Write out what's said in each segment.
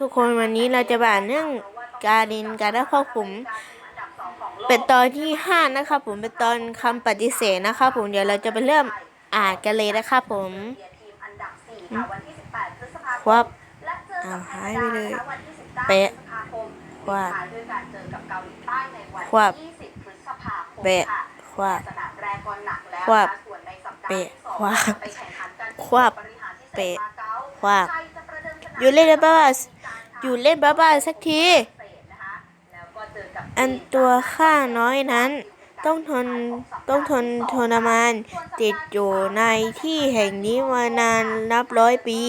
ทุกคนวันนี้เราจะมาอ่านเรื่องการดินการได้ควบคุมเป็นตอนที่ห้านะครับผมเป็นตอนคำปฏิเสธนะครับผมเดี๋ยวเราจะไปเริ่มอ่านกันเลยนะครับผมครับอ้าวหายไปเลยเป๊ะครับครับเป๊ะครับครับเป๊ะครับครับเป๊ะครับอยู่เล่นบ้า อยู่เล่นบ้าบ้าสักที อันตัวข้าน้อยนั้น ต้องทนต้องทนทรมาน ติดอยู่ในที่แห่งนี้มานานนับร้อยปี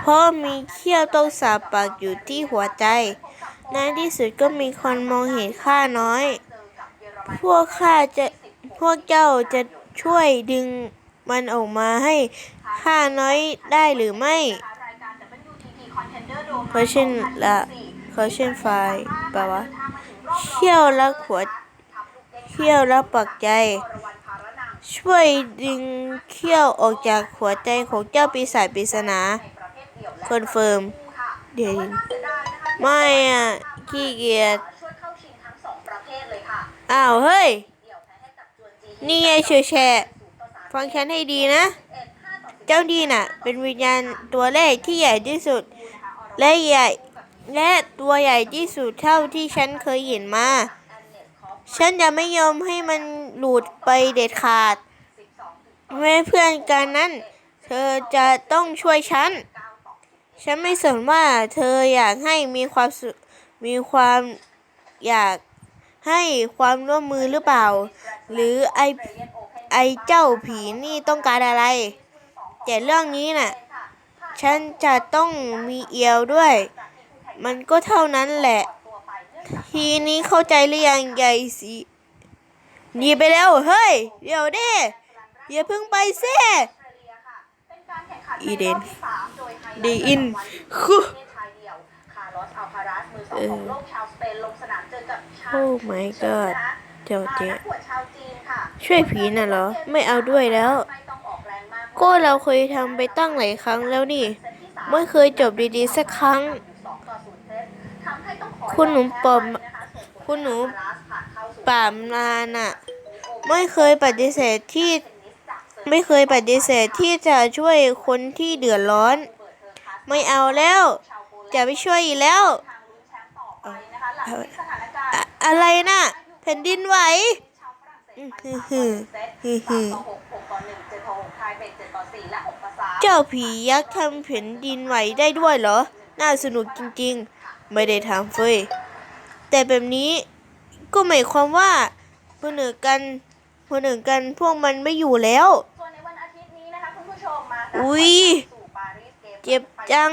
เพราะมีเขี้ยวต้องสาบปากอยู่ที่หัวใจ ในที่สุดก็มีคนมองเห็นข้าน้อย พวกข้าจะพวกเจ้าจะช่วยดึงมันออกมาให้ ข้าน้อยได้หรือไม่เพราะเช่นละเขาเช่นไฟแปลว่าเขี้ยวและขวดเขี้ยวและปักใจ ช่วยดึงเขี้ยวออกจากหัวใจของเจ้าปีศาจปริศนาคอนเฟิร์มเดี๋ยวไม่อะขี้เกียจอ้าว เฮ้ย นี่ไงเฉยแฉฟังฉันให้ดีนะ เจ้าดีน่ะ เป็นวิญญาณตัวแรกที่ใหญ่ที่สุด และใหญ่และตัวใหญ่ที่สุดเท่าที่ฉันเคยเห็นมา ฉันจะไม่ยอมให้มันหลุดไปเด็ดขาดแม้เพื่อนกันนั้น เธอจะต้องช่วยฉัน ฉันไม่สนว่าเธออยากให้มีความสุมีความอยากให้ความร่วมมือหรือเปล่า หรือไอไอเจ้าผีนี่ต้องการอะไร แต่เรื่องนี้น่ะ ฉันจะต้องมีเอียวด้วย มันก็เท่านั้นแหละ ทีนี้เข้าใจหรือยังใหญ่สิหนีไปแล้ว เฮ้ย เดี๋ยวเด้อย่าเพิ่งไปเซ่อีเดนดีอินคือเออโอ้ my god เจ้าเจ๊ช่วยผีน่ะเหรอ ไม่เอาด้วยแล้ว ก็เราเคยทำไปตั้งหลายครั้งแล้วนี่ ไม่เคยจบดีๆสักครั้ง คุณหนูปอมคุณหนูป่ามนานอะไม่เคยปฏิเสธที่ไม่เคยปฏิเสธที่จะช่วยคนที่เดือดร้อน ไม่เอาแล้ว จะไม่ช่วยอีกแล้วอออะอะไรน่ะแผ่นดินไหว ฮือฮือฮือฮือเจ้าผียักษ์ทำแผ่นดินไหวได้ด้วยเหรอ น่าสนุกจริงๆ ไม่ได้ทำเฟยแต่แบบนี้ก็หมายความว่าคนอื่นกันคนอื่นกันพวกมันไม่อยู่แล้วส่วนในวันอาทิตย์นี้นะคะคุณผู้ชมมาอุ๊ยสู่ปารีสเกมเจ็บจัง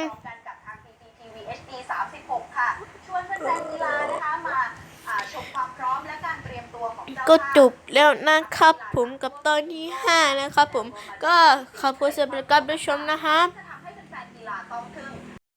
ก็จบแล้วนะครับ ผมกับตอนที่ 5 นะครับ ผมก็ขอบคุณสำหรับการรับชมนะครับ